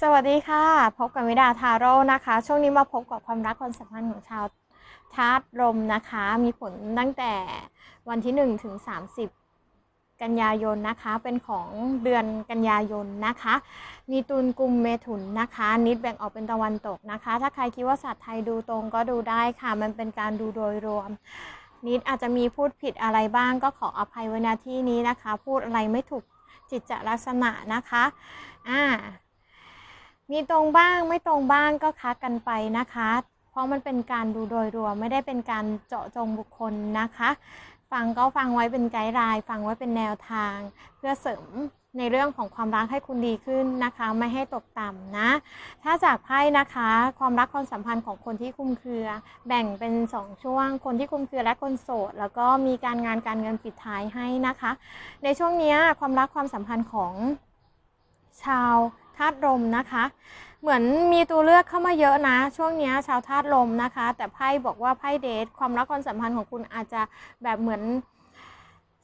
สวัสดีค่ะ พบกับวิดาทาโร่นะคะ ช่วงนี้มาพบกับความรักความสัมพันธ์ของชาวธาตุลมนะคะ มีผลตั้งแต่วันที่ 1 ถึง 30 กันยายนนะคะ เป็นของเดือนกันยายนนะคะ มีตุลกุมเมถุนนะคะ นิดแบ่งออกเป็นตะวันตกนะคะ ถ้าใครคิดว่าศาสตร์ไทยดูตรงก็ดูได้ค่ะ มันเป็นการดูโดยรวมนิดอาจจะมีพูดผิดอะไรบ้างก็ขออภัยไว้ณที่นี้นะคะ พูดอะไรไม่ถูกจิตจะลักษณะนะคะ อ่า มีตรงบ้างไม่ตรงบ้างก็คัดกันไปนะคะ เพราะมันเป็นการดูโดยรวมไม่ได้เป็นการเจาะจงบุคคลนะคะ ฟังก็ฟังไว้เป็นไกด์ไลน์ฟังไว้เป็นแนวทาง เพื่อเสริมในเรื่องของความรักให้คุณดีขึ้นนะคะ ไม่ให้ตกต่ำนะ ถ้าจากไพ่นะคะ ความรักความสัมพันธ์ของคนที่คุมเครือ แบ่งเป็น 2 ช่วง คนที่คุมเครือและคนโสด แล้วก็มีการงานการเงินปิดท้ายให้นะคะ ในช่วงนี้ความรักความสัมพันธ์ของชาว ธาตุลมนะคะ เหมือนมีตัวเลือกเข้ามาเยอะนะ ช่วงนี้ชาวธาตุลมนะคะ แต่ไพ่บอกว่าไพ่เดทความรักความสัมพันธ์ของคุณอาจจะแบบเหมือน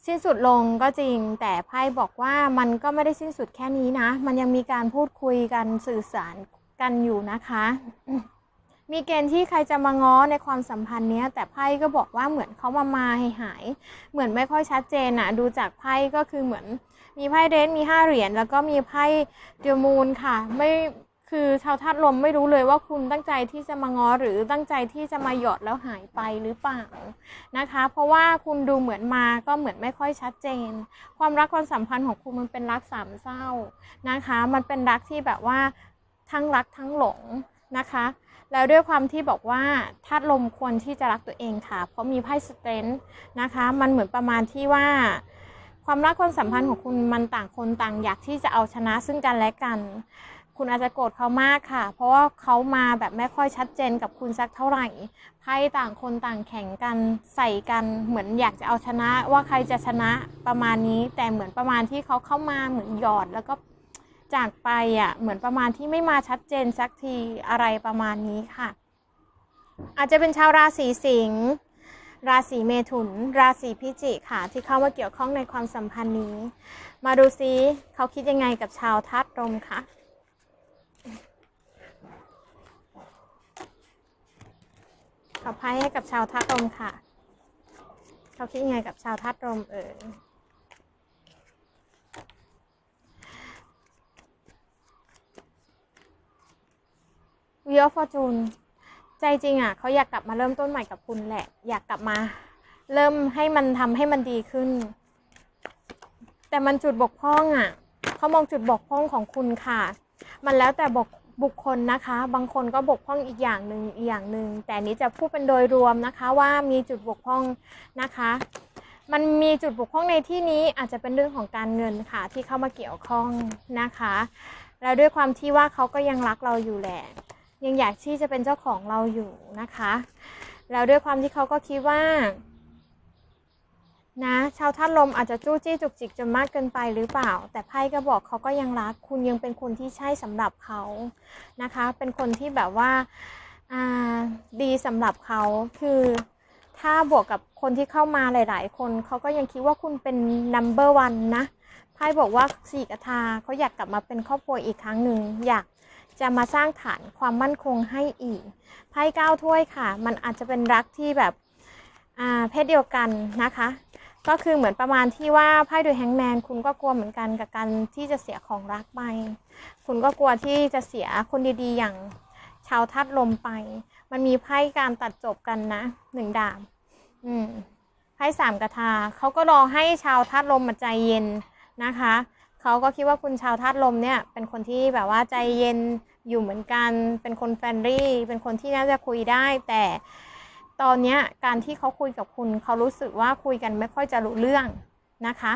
สิ้นสุดลงก็จริง แต่ไพ่บอกว่ามันก็ไม่ได้สิ้นสุดแค่นี้นะ มันยังมีการพูดคุยกันสื่อสารกันอยู่นะคะ มีเกณฑ์ที่ใครจะมาง้อในความสัมพันธ์เนี้ย แต่ไพ่ก็บอกว่าเหมือนเขามามาให้หาย เหมือนไม่ค่อยชัดเจนอะดูจากไพ่ก็คือเหมือน มีไพ่เดนมีห้าเหรียญแล้วก็มีไพ่เดียมูนค่ะ ไม่คือชาวธาตุลมไม่รู้เลยว่าคุณตั้งใจที่จะมางอหรือตั้งใจที่จะมาหยอดแล้วหายไปหรือเปล่านะคะ เพราะว่าคุณดูเหมือนมาก็เหมือนไม่ค่อยชัดเจน ความรักความสัมพันธ์ของคุณมันเป็นรักสามเศร้านะคะ มันเป็นรักที่แบบว่าทั้งรักทั้งหลงนะคะ แล้วด้วยความที่บอกว่าธาตุลมควรที่จะรักตัวเองค่ะ เพราะมีไพ่สเตนนะคะ มันเหมือนประมาณที่ว่า ความรักความสัมพันธ์ของคุณมันต่างคนต่างอยากที่จะเอาชนะซึ่งกันและกัน คุณอาจจะโกรธเขามากค่ะ เพราะว่าเขามาแบบไม่ค่อยชัดเจนกับคุณสักเท่าไหร่ไพ่ต่างคนต่างแข่งกันใส่กันเหมือนอยากจะเอาชนะว่าใครจะชนะประมาณนี้ แต่เหมือนประมาณที่เขาเข้ามาเหมือนหยอดแล้วก็จากไปอะเหมือนประมาณที่ไม่มาชัดเจนสักทีอะไรประมาณนี้ค่ะ อาจจะเป็นชาวราศีสิงห์ ราศีเมถุน ราศีพิจิกค่ะ ที่เข้ามาเกี่ยวข้องในความสัมพันธ์นี้ มาดูซิเขาคิดยังไงกับชาวธาตุลมคะขอไพ่ให้กับชาวธาตุลมค่ะ เขาคิดยังไงกับชาวธาตุลมเอ่ยวิโอฟอร์จูน ใจจริงอะเขาอยากกลับมาเริ่มต้นใหม่กับคุณแหละ อยากกลับมา เริ่มให้มันทำให้มันดีขึ้น แต่มันจุดบกพร่องอะเขามองจุดบกพร่องของคุณค่ะ มันแล้วแต่บกบุคคลนะคะ บางคนก็บกพร่องอีกอย่างหนึ่งอีกอย่างหนึ่งแต่นี้จะพูดเป็นโดยรวมนะคะ ว่ามีจุดบกพร่องนะคะ มันมีจุดบกพร่องในที่นี้อาจจะเป็นเรื่องของการเงินค่ะ ที่เข้ามาเกี่ยวข้องนะคะ แล้วด้วยความที่ว่าเขาก็ยังรักเราอยู่แหละ ยังอยากที่จะเป็นเจ้าของเราอยู่นะคะ แล้วด้วยความที่เขาก็คิดว่า นะชาวท่านลมอาจจะจู้จี้จุกจิกจนมากเกินไปหรือเปล่า แต่ไพ่ก็บอกเขาก็ยังรัก คุณยังเป็นคนที่ใช่สำหรับเขานะคะ เป็นคนที่แบบว่าดีสำหรับเขาคือถ้าบวกกับคนที่เข้ามาหลาย ๆ คนเขาก็ยังคิดว่าคุณเป็น number one นะไพ่บอกว่าสี่กทาเขาอยากกลับมาเป็นครอบครัวอีกครั้งหนึ่งอยาก จะมาสร้างฐานความมั่นคงให้อีกไพ่เก้าถ้วยค่ะ มันอาจจะเป็นรักที่แบบเพศเดียวกันนะคะ ก็คือเหมือนประมาณที่ว่าไพ่ดูแฮงแมนคุณก็กลัวเหมือนกันกับการที่จะเสียของรักไป คุณก็กลัวที่จะเสียคนดีๆ อย่างชาวทัดลมไป มันมีไพ่การตัดจบกันนะหนึ่งดาบอืมไพ่สามกระทาเขาก็รอให้ชาวทัดลมมาใจเย็นนะคะเขาก็คิดว่าคุณชาวธาตุลมเนี่ยเป็นคนที่แบบว่าใจเย็น อยู่เหมือนกัน เป็นคนแฟนลี่ เป็นคนที่น่าจะคุยได้ แต่ตอนนี้การที่เขาคุยกับคุณ เขารู้สึกว่าคุยกันไม่ค่อยจะรู้เรื่องนะคะ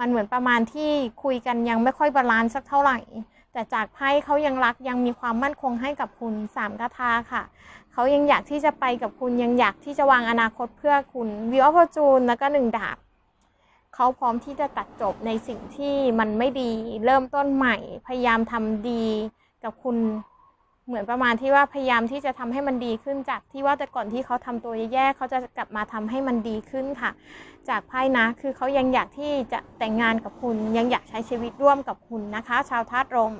มันเหมือนประมาณที่คุยกันยังไม่ค่อยบาลานซ์สักเท่าไหร่ แต่จากไพ่เขายังรักยังมีความมั่นคงให้กับคุณสามกาทาค่ะ เขายังอยากที่จะไปกับคุณยังอยากที่จะวางอนาคตเพื่อคุณวิวอฟจูนแล้วก็หนึ่งดาบเขาพร้อมที่จะตัดจบในสิ่งที่มันไม่ดี เริ่มต้นใหม่ พยายามทำดี กับคุณเหมือนประมาณที่ว่าพยายามที่จะทำให้มันดีขึ้นจากที่ว่าแต่ก่อนที่เขาทำตัวแย่ๆเขาจะกลับมาทำให้มันดีขึ้นค่ะ จากไพ่นะคือเขายังอยากที่จะแต่งงานกับคุณ ยังอยากใช้ชีวิตร่วมกับคุณนะคะ ชาวธาตุลม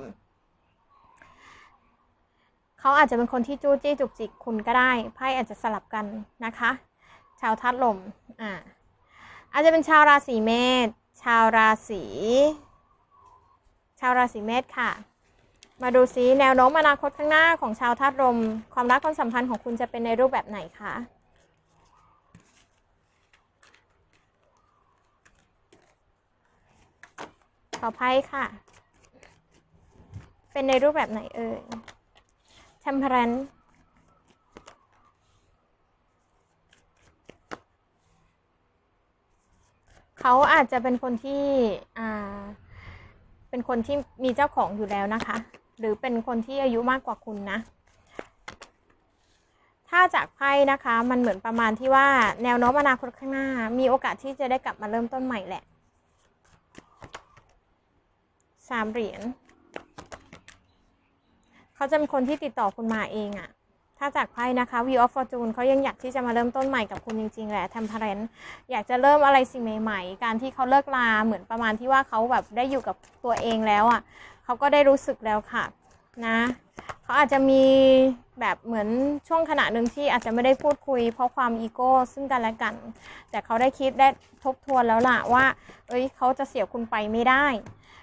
เขาอาจจะเป็นคนที่จู้จี้จุกจิกคุณก็ได้ไพ่อาจจะสลับกันนะคะ ชาวทัดลมอ่าอาจจะเป็นชาวราศีเมษชาวราศีชาวราศีเมษค่ะ มาดูซิแนวโน้มอนาคตข้างหน้าของชาวธาตุลมความรักความสัมพันธ์ของคุณจะเป็นในรูปแบบไหนคะขอไพ่ค่ะ เป็นในรูปแบบไหนเอ่ย temperance เขาอาจจะเป็นคนที่ อ่า เป็นคนที่มีเจ้าของอยู่แล้วนะคะ หรือเป็นคนที่อายุมากกว่าคุณนะ ถ้าจากไพ่นะคะ มันเหมือนประมาณที่ว่าแนวโน้มอนาคตข้างหน้า มีโอกาสที่จะได้กลับมาเริ่มต้นใหม่แหละสามเหรียญเขาจะเป็นคนที่ติดต่อคุณมาเองอะถ้าจากไพ่นะคะ View of Fortune เขายังอยากที่จะมาเริ่มต้นใหม่กับคุณจริง ๆ แหละ Temperance อยากจะเริ่มอะไรสิ่งใหม่ ๆ การที่เขาเลิกลาเหมือนประมาณที่ว่าเขาแบบได้อยู่กับตัวเองแล้วอะ่ะ เขาก็ได้รู้สึกแล้วค่ะนะเขาอาจจะมีแบบเหมือนช่วงขณะหนึ่งที่อาจจะไม่ได้พูดคุย เพราะความอีโก้ซึ่งกันและกัน แต่เขาได้คิดได้ทบทวนแล้วล่ะว่า เอ้ยเขาจะเสียคุณไปไม่ได้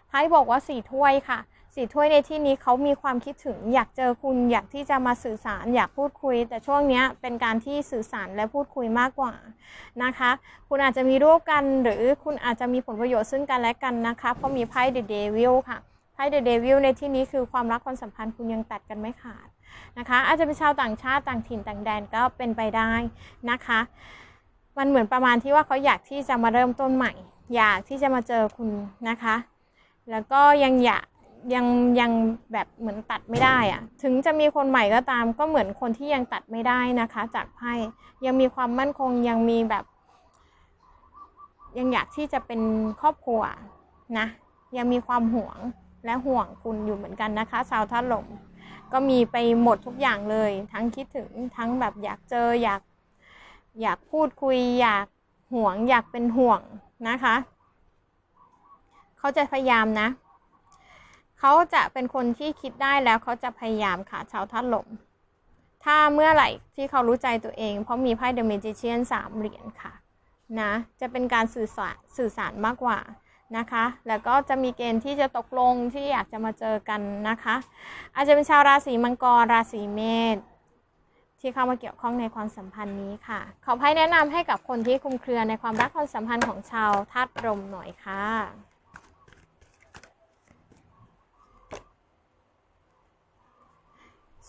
ไพ่บอกว่าสี่ถ้วยค่ะสี่ถ้วยในที่นี้เขามีความคิดถึงอยากเจอคุณอยากที่จะมาสื่อสารอยากพูดคุย แต่ช่วงนี้เป็นการที่สื่อสารและพูดคุยมากกว่านะคะ คุณอาจจะมีรูปกันหรือคุณอาจจะมีผลประโยชน์ซึ่งกันและกันนะคะ เพราะมีไพ่เดอะเดวิลค่ะ ไพ่เดอะเดวิลในที่นี้คือความรักความสัมพันธ์คุณยังตัดกันไม่ขาดนะคะ อาจจะเป็นชาวต่างชาติต่างถิ่นต่างแดนก็เป็นไปได้นะคะ มันเหมือนประมาณที่ว่าเขาอยากที่จะมาเริ่มต้นใหม่ อยากที่จะมาเจอคุณนะคะ แล้วก็ยังอยากยังยังแบบเหมือนตัดไม่ได้อะถึงจะมีคนใหม่ก็ตาม ก็เหมือนคนที่ยังตัดไม่ได้นะคะ จากไพ่ยังมีความมั่นคงยังมีแบบ ยังอยากที่จะเป็นครอบครัวนะยังมีความห่วง และห่วงคุณอยู่เหมือนกันนะคะ ชาวท่าลมก็มีไปหมดทุกอย่างเลย ทั้งคิดถึงทั้งแบบอยากเจออยากอยากพูดคุย อยากห่วง อยากเป็นห่วงนะคะ เขาจะพยายามนะ เขาจะเป็นคนที่คิดได้แล้วเขาจะพยายามค่ะชาวทัดลมถ้าเมื่อไหร่ที่เขารู้ใจตัวเอง เพราะมีไพ่เดอะเมจิเชียนสามเหรียญค่ะนะจะเป็นการสื่อสารสื่อสารมากกว่า นะคะ แล้วก็จะมีเกณฑ์ที่จะตกลงที่อยากจะมาเจอกันนะคะ อาจจะเป็นชาวราศีมังกรราศีเมษที่เข้ามาเกี่ยวข้องในความสัมพันธ์นี้ค่ะ ขอไพ่แนะนำให้กับคนที่คุมเครือในความรักความสัมพันธ์ของชาวธาตุลมหน่อยค่ะ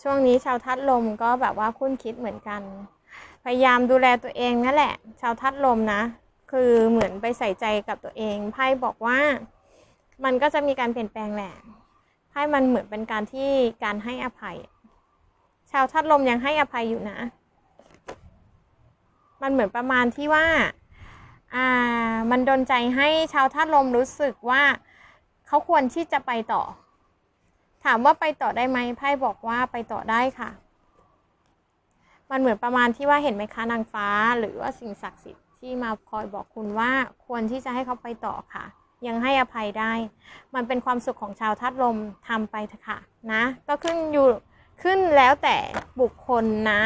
ช่วงนี้ชาวธาตุลมก็แบบว่าคุ้นคิดเหมือนกัน พยายามดูแลตัวเองนั่นแหละ ชาวธาตุลมนะ คือเหมือนไปใส่ใจกับตัวเองไพ่บอกว่ามันก็จะมีการเปลี่ยนแปลงแหละไพ่มันเหมือนเป็นการที่การให้อภัย ชาวธาตุลมยังให้อภัยอยู่นะ มันเหมือนประมาณที่ว่าอ่ามันดนใจให้ชาวธาตุลมรู้สึกว่าเขาควรที่จะไปต่อ ถามว่าไปต่อได้ไหมไพ่บอกว่าไปต่อได้ค่ะ มันเหมือนประมาณที่ว่าเห็นไหมคะนางฟ้าหรือว่าสิ่งศักดิ์สิทธิ์ ที่มาคอยบอกคุณว่าควรที่จะให้เขาไปต่อค่ะ ยังให้อภัยได้ มันเป็นความสุขของชาวธาตุลมทำไปเถอะค่ะนะ ก็ขึ้นอยู่ขึ้นแล้วแต่บุคคลนะ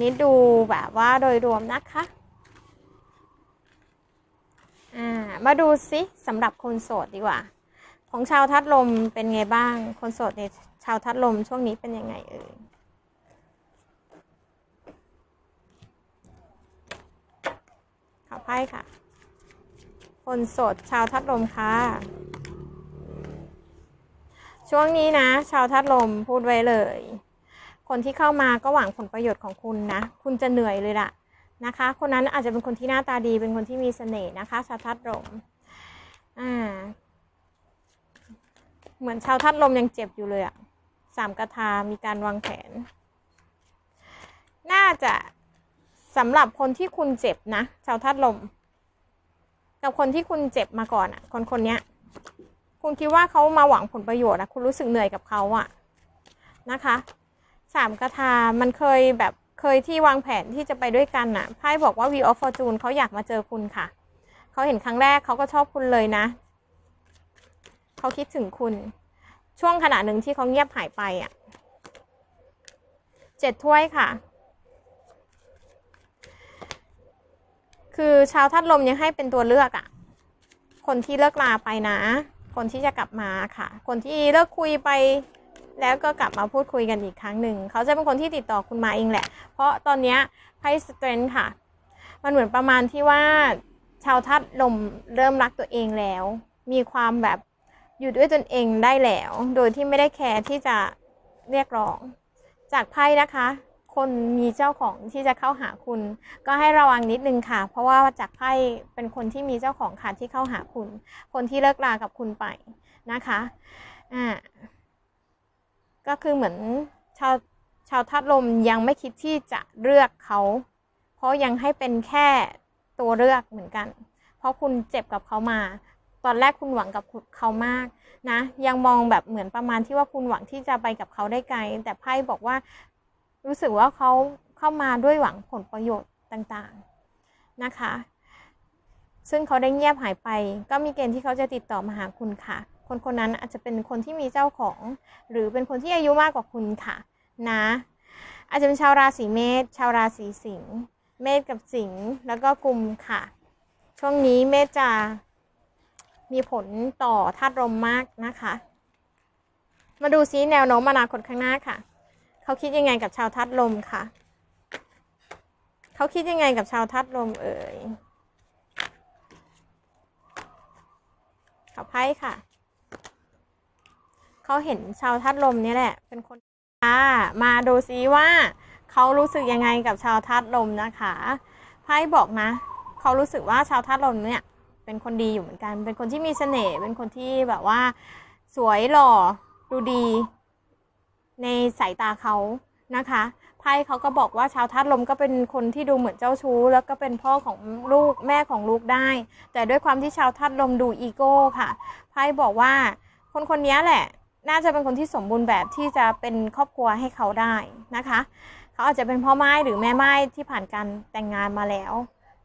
นี่ดูแบบว่าโดยรวมนะคะมาดูซิสำหรับคนโสดดีกว่า ของชาวทัดลมเป็นไงบ้าง คนโสดในชาวทัดลมช่วงนี้เป็นยังไงเอ่ย ขอไพ่ค่ะ คนโสดชาวทัดลมค่ะ ช่วงนี้นะ ชาวทัดลมพูดไว้เลย คนที่เข้ามาก็หวังผลประโยชน์ของคุณนะ คุณจะเหนื่อยเลยล่ะนะคะ คนนั้นอาจจะเป็นคนที่หน้าตาดี เป็นคนที่มีเสน่ห์นะคะ ชาวทัดลม อ่า เหมือนชาวทัดลมยังเจ็บอยู่เลยอะสามกระทามีการวางแผน น่าจะ สำหรับคนที่คุณเจ็บนะชาวทัดลม กับคนที่คุณเจ็บมาก่อนอะคนคนนี้คุณคิดว่าเขามาหวังผลประโยชน์นะคุณรู้สึกเหนื่อยกับเขาอะนะคะสามกระทามันเคยแบบเคยที่วางแผนที่จะไปด้วยกันน่ะไพ่บอกว่า V of Fortune เขาอยากมาเจอคุณค่ะ เขาเห็นครั้งแรกเขาก็ชอบคุณเลยนะ เขาคิดถึงคุณ ช่วงขณะหนึ่งที่เขาเงียบหายไปอะเจ็ดถ้วยค่ะ คือชาวทัดลมยังให้เป็นตัวเลือกอะ่ะ คนที่เลิกลาไปนะ คนที่จะกลับมาค่ะ คนที่เลิกคุยไป แล้วก็กลับมาพูดคุยกันอีกครั้งหนึ่ง เขาจะเป็นคนที่ติดต่อคุณมาเองแหละ เพราะตอนนี้ไพ่สเตรนค่ะ มันเหมือนประมาณที่ว่าชาวทัดลมเริ่มรักตัวเองแล้ว มีความแบบอยู่ด้วยตนเองได้แล้ว โดยที่ไม่ได้แคร์ที่จะเรียกร้อง จากไพ่นะคะ คนมีเจ้าของที่จะเข้าหาคุณ ก็ให้ระวังนิดนึงค่ะ เพราะว่าจากไพ่เป็นคนที่มีเจ้าของค่ะที่เข้าหาคุณ คนที่เลิกลากับคุณไปนะคะอ่าก็คือเหมือนชาวชาวทัดลมยังไม่คิดที่จะเลือกเขา เพราะยังให้เป็นแค่ตัวเลือกเหมือนกัน เพราะคุณเจ็บกับเขามา ตอนแรกคุณหวังกับเขามากนะ ยังมองแบบเหมือนประมาณที่ว่าคุณหวังที่จะไปกับเขาได้ไกล แต่ไพ่บอกว่า รู้สึกว่าเขาเข้ามาด้วยหวังผลประโยชน์ต่างๆนะคะ ซึ่งเขาได้เงียบหายไป ก็มีเกณฑ์ที่เขาจะติดต่อมาหาคุณค่ะ คนคนนั้นอาจจะเป็นคนที่มีเจ้าของ หรือเป็นคนที่อายุมากกว่าคุณค่ะ นะ อาจจะเป็นชาวราศีเมษชาวราศีสิงห์เมษกับสิงห์แล้วก็กุมค่ะ ช่วงนี้เมษจะมีผลต่อธาตุลมมากนะคะ มาดูซิแนวโน้มอนาคตข้างหน้าค่ะ เขาคิดยังไงกับชาวธาตุลมคะเขาคิดยังไงกับชาวธาตุลมเอ่ยขอไพ่ค่ะ เขาเห็นชาวธาตุลมเนี่ยแหละ เป็นคนอ่ามาดูซิว่าเขารู้สึกยังไงกับชาวธาตุลมนะคะไพ่บอกนะเขารู้สึกว่าชาวธาตุลมเนี่ย เป็นคนดีอยู่เหมือนกัน เป็นคนที่มีเสน่ห์เป็นคนที่แบบว่า สวยหล่อดูดี ในสายตาเขานะคะไพ่เขาก็บอกว่าชาวธาตุลมก็เป็นคนที่ดูเหมือนเจ้าชู้ แล้วก็เป็นพ่อของลูกแม่ของลูกได้ แต่ด้วยความที่ชาวธาตุลมดูอีโก้ค่ะไพ่บอกว่าคนคนนี้แหละ น่าจะเป็นคนที่สมบูรณ์แบบที่จะเป็นครอบครัวให้เขาได้นะคะ เขาอาจจะเป็นพ่อไม้หรือแม่ไม้ที่ผ่านการแต่งงานมาแล้ว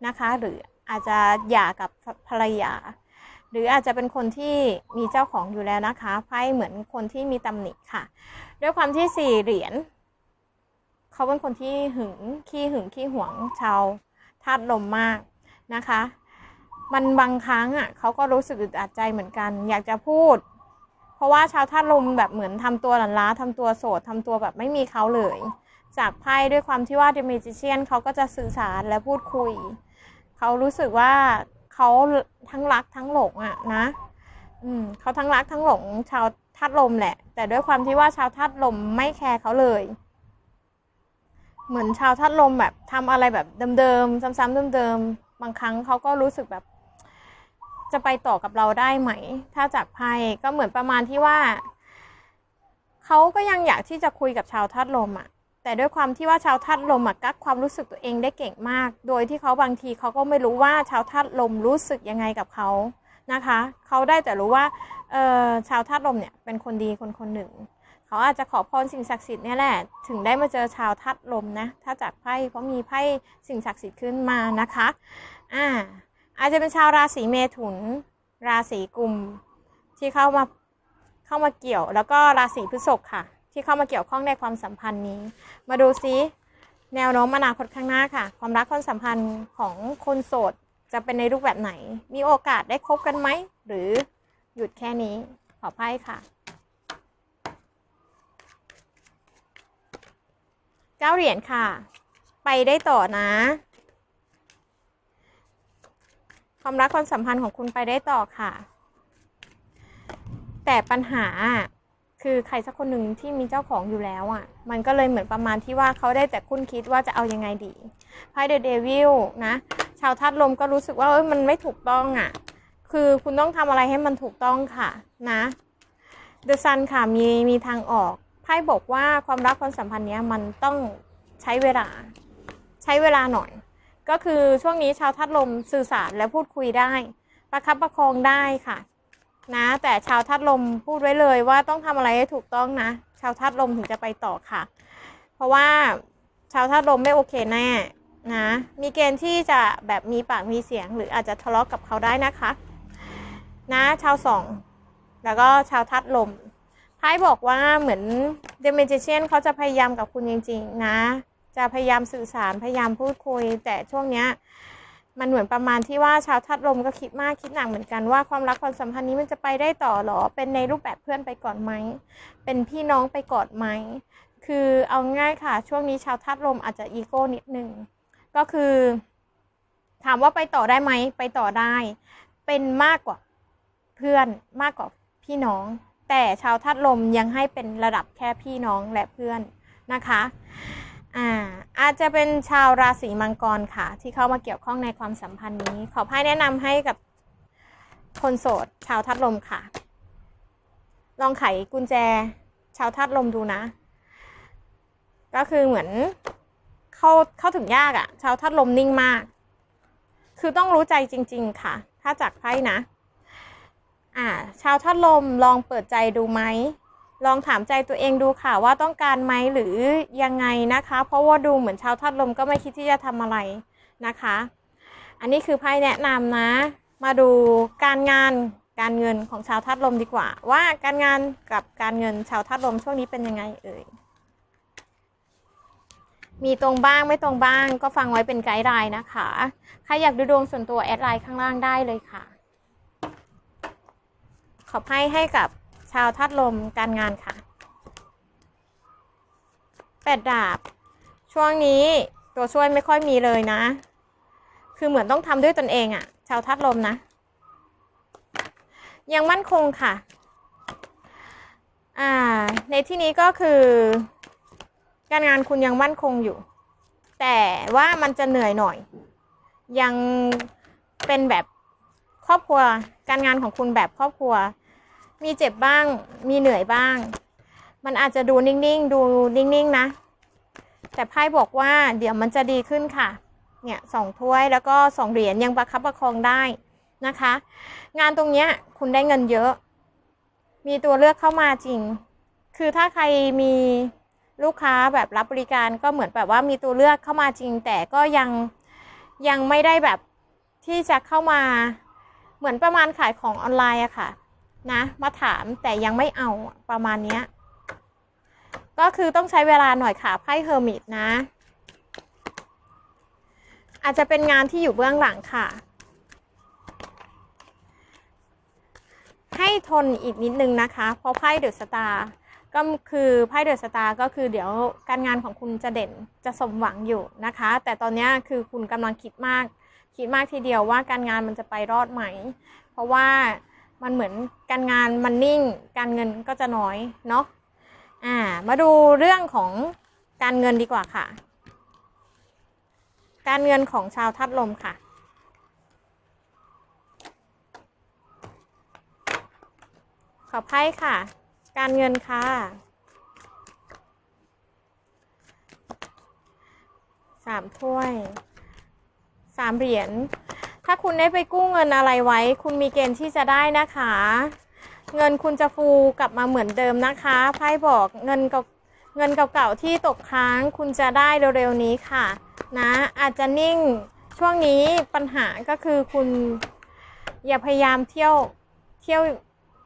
นะคะ หรืออาจจะหย่ากับภรรยา หรืออาจจะเป็นคนที่มีเจ้าของอยู่แล้วนะคะไพ่เหมือนคนที่มีตำหนิค่ะ ด้วยความที่สี่เหรียญเขาเป็นคนที่หึงขี้หึงขี้หวงชาวธาตุลมมากนะคะ มันบางครั้งอะเขาก็รู้สึกอึดอัดใจเหมือนกัน อยากจะพูด เพราะว่าชาวธาตุลมแบบเหมือนทำตัวหลันล้าทำตัวโสดทำตัวแบบไม่มีเขาเลย จากไพ่ด้วยความที่ว่าเดมิจิเชียนเขาก็จะสื่อสารและพูดคุย เขารู้สึกว่าเขาทั้งรักทั้งหลงอะนะ อืมเขาทั้งรักทั้งหลงชาว ธาตุลมแหละ แต่ด้วยความที่ว่าชาวธาตุลมไม่แคร์เขาเลย เหมือนชาวธาตุลมแบบทำอะไรแบบเดิมๆซ้ำๆเดิมๆบางครั้งเขาก็รู้สึกแบบ จะไปต่อกับเราได้ไหม ถ้าจากไพ่ก็เหมือนประมาณที่ว่าเขาก็ยังอยากที่จะคุยกับชาวธาตุลมอะแต่ด้วยความที่ว่าชาวธาตุลมอะกักความรู้สึกตัวเองได้เก่งมาก โดยที่เขาบางทีเขาก็ไม่รู้ว่าชาวธาตุลมรู้สึกยังไงกับเขานะคะ เขาได้แต่รู้ว่า ชาวธาตุลมเนี่ยเป็นคนดีคนคนหนึ่ง เขาอาจจะขอพรสิ่งศักดิ์สิทธิ์เนี่ยแหละถึงได้มาเจอชาวธาตุลมนะถ้าจากไพ่เพราะมีไพ่สิ่งศักดิ์สิทธิ์ขึ้นมานะคะอ่าอาจจะเป็นชาวราศีเมถุน ราศีกุมที่เข้ามาเข้ามาเกี่ยว แล้วก็ราศีพฤษภค่ะ ที่เข้ามาเกี่ยวข้องในความสัมพันธ์นี้ มาดูซิแนวโน้มอนาคตข้างหน้าค่ะ ความรักความสัมพันธ์ของคนโสดจะเป็นในรูปแบบไหน มีโอกาสได้คบกันไหมหรือ หยุดแค่นี้ขอไพ่ค่ะเก้าเหรียญค่ะ ไปได้ต่อนะ ความรักความสัมพันธ์ของคุณไปได้ต่อค่ะ แต่ปัญหาคือใครสักคนหนึ่งที่มีเจ้าของอยู่แล้วอะ มันก็เลยเหมือนประมาณที่ว่าเขาได้แต่คุ้นคิดว่าจะเอายังไงดีไพ่เดอะเดวิลนะ ชาวทัดลมก็รู้สึกว่าเอ้ยมันไม่ถูกต้องอะ คือคุณต้องทำอะไรให้มันถูกต้องค่ะนะเดอะซันค่ะมีมีทางออกไพ่บอกว่าความรักความสัมพันธ์เนี้ยมันต้องใช้เวลาใช้เวลาหน่อย ก็คือช่วงนี้ชาวทัดลมสื่อสารและพูดคุยได้ ประคับประคองได้ค่ะ นะ แต่ชาวทัดลมพูดไว้เลยว่าต้องทำอะไรให้ถูกต้องนะ ชาวทัดลมถึงจะไปต่อค่ะ เพราะว่าชาวทัดลมไม่โอเคแน่นะ มีเกณฑ์ที่จะแบบมีปากมีเสียง หรืออาจจะทะเลาะกกับเขาได้นะคะ นะ ชาวสอง แล้วก็ชาวทัดลมไพ่บอกว่าเหมือนเดเมจิเชียนเขาจะพยายามกับคุณจริง ๆ นะ จะพยายามสื่อสารพยายามพูดคุย แต่ช่วงเนี้ยมันเหมือนประมาณที่ว่าชาวทัดลมก็คิดมากคิดหนักเหมือนกันว่าความรักความสัมพันธ์นี้มันจะไปได้ต่อหรอ เป็นในรูปแบบเพื่อนไปก่อนไหม เป็นพี่น้องไปก่อนไหม คือเอาง่ายค่ะ ช่วงนี้ชาวทัดลมอาจจะอีโก้นิดนึง ก็คือ ถามว่าไปต่อได้ไหม ไปต่อได้ เป็นมากกว่า พื่อนมากกว่าพี่น้อง แต่ชาวทัดลมยังให้เป็นระดับแค่พี่น้องและเพื่อนนะคะอ่าอาจจะเป็นชาวราศีมังกรค่ะ ที่เข้ามาเกี่ยวข้องในความสัมพันธ์นี้ ขอไพ่แนะนำให้กับคนโสด ชาวทัดลมค่ะ ลองไขกุญแจ ชาวทัดลมดูนะ ก็คือเหมือนเข้าเข้าถึงยากอะชาวทัดลมนิ่งมาก คือต้องรู้ใจจริง ๆ ค่ะ ถ้าจากไพ่นะ อ่าชาวทัดลมลองเปิดใจดูไหมลองถามใจตัวเองดูค่ะว่าต้องการไหมหรือยังไงนะคะ เพราะว่าดูเหมือนชาวทัดลมก็ไม่คิดที่จะทำอะไรนะคะ อันนี้คือไพ่แนะนำนะ มาดูการงานการเงินของชาวทัดลมดีกว่า ว่าการงานกับการเงินชาวทัดลมช่วงนี้เป็นยังไงเอ่ยมีตรงบ้างไม่ตรงบ้างก็ฟังไว้เป็นไกด์ไลน์นะคะใครอยากดูดวงส่วนตัวแอดไลน์ข้างล่างได้เลยค่ะ อให้ให้กับชาวทัดลมการงานค่ะแปดดาบ ช่วงนี้ตัวช่วยไม่ค่อยมีเลยนะ คือเหมือนต้องทำด้วยตนเองอะชาวทัดลมนะ ยังมั่นคงค่ะอ่าในที่นี้ก็คือ การงานคุณยังมั่นคงอยู่ แต่ว่ามันจะเหนื่อยหน่อย ยังเป็นแบบครอบครัวการงานของคุณแบบครอบครัว มีเจ็บบ้าง มีเหนื่อยบ้าง มันอาจจะดูนิ่งๆ ดูนิ่งๆ นะ แต่ไพ่บอกว่าเดี๋ยวมันจะดีขึ้นค่ะ เนี่ยสองถ้วยแล้วก็สองเหรียญยังประคับประคองได้นะคะ งานตรงเนี้ยคุณได้เงินเยอะ มีตัวเลือกเข้ามาจริง คือถ้าใครมีลูกค้าแบบรับบริการก็เหมือนแบบว่ามีตัวเลือกเข้ามาจริง แต่ก็ยังยังไม่ได้แบบที่จะเข้ามาเหมือนประมาณขายของออนไลน์อะค่ะ นะ มาถามแต่ยังไม่เอาประมาณเนี้ย ก็คือต้องใช้เวลาหน่อยค่ะไพ่เฮอร์มิตนะ อาจจะเป็นงานที่อยู่เบื้องหลังค่ะ ให้ทนอีกนิดนึงนะคะ เพราะไพ่เดอะสตาร์ก็คือไพ่เดอะสตาร์ก็คือเดี๋ยวการงานของคุณจะเด่นจะสมหวังอยู่นะคะ แต่ตอนนี้คือคุณกำลังคิดมาก คิดมากทีเดียวว่าการงานมันจะไปรอดไหม เพราะว่า มันเหมือนการงานมันนิ่ง การเงินก็จะน้อยเนาะอ่า มาดูเรื่องของการเงินดีกว่าค่ะ การเงินของชาวทัดลมค่ะ ขอไพ่ค่ะ การเงินค่ะสามถ้วยสามเหรียญ ถ้าคุณได้ไปกู้เงินอะไรไว้ คุณมีเกณฑ์ที่จะได้นะคะ เงินคุณจะฟูกลับมาเหมือนเดิมนะคะไพ่บอกเงินเก่าเงินเก่าๆที่ตกค้างคุณจะได้เร็วๆนี้ค่ะ นะอาจจะนิ่งช่วงนี้ปัญหาก็คือคุณอย่าพยายามเที่ยวเที่ยว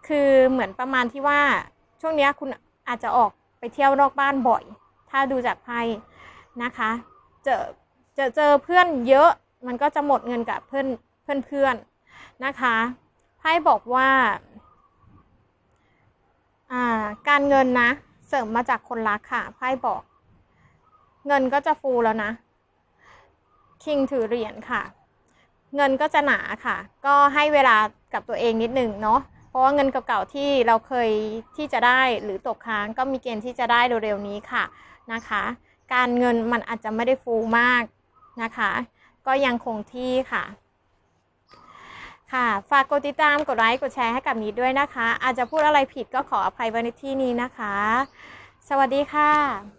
คือเหมือนประมาณที่ว่าช่วงนี้คุณอาจจะออกไปเที่ยวนอกบ้านบ่อย ถ้าดูจากไพ่นะคะ เจอเจอเจอเพื่อนเยอะ มันก็จะหมดเงินกับเพื่อนเพื่อนเพื่อนนะคะไพ่บอกว่าอ่าการเงินนะ เสริมมาจากคนรักค่ะไพ่บอก เงินก็จะฟูแล้วนะคิงถือเหรียญค่ะ เงินก็จะหนาค่ะ ก็ให้เวลากับตัวเองนิดหนึ่งเนาะเพราะว่าเงินเก่าๆที่เราเคยที่จะได้หรือตกค้างก็มีเกณฑ์ที่จะได้เร็วๆนี้ค่ะนะคะ การเงินมันอาจจะไม่ได้ฟูมากนะคะ ก็ยังคงที่ค่ะ ค่ะ ฝากกดติดตามกดไลค์กดแชร์ให้กับนิดด้วยนะคะ อาจจะพูดอะไรผิดก็ขออภัยไว้ในที่นี้นะคะ สวัสดีค่ะ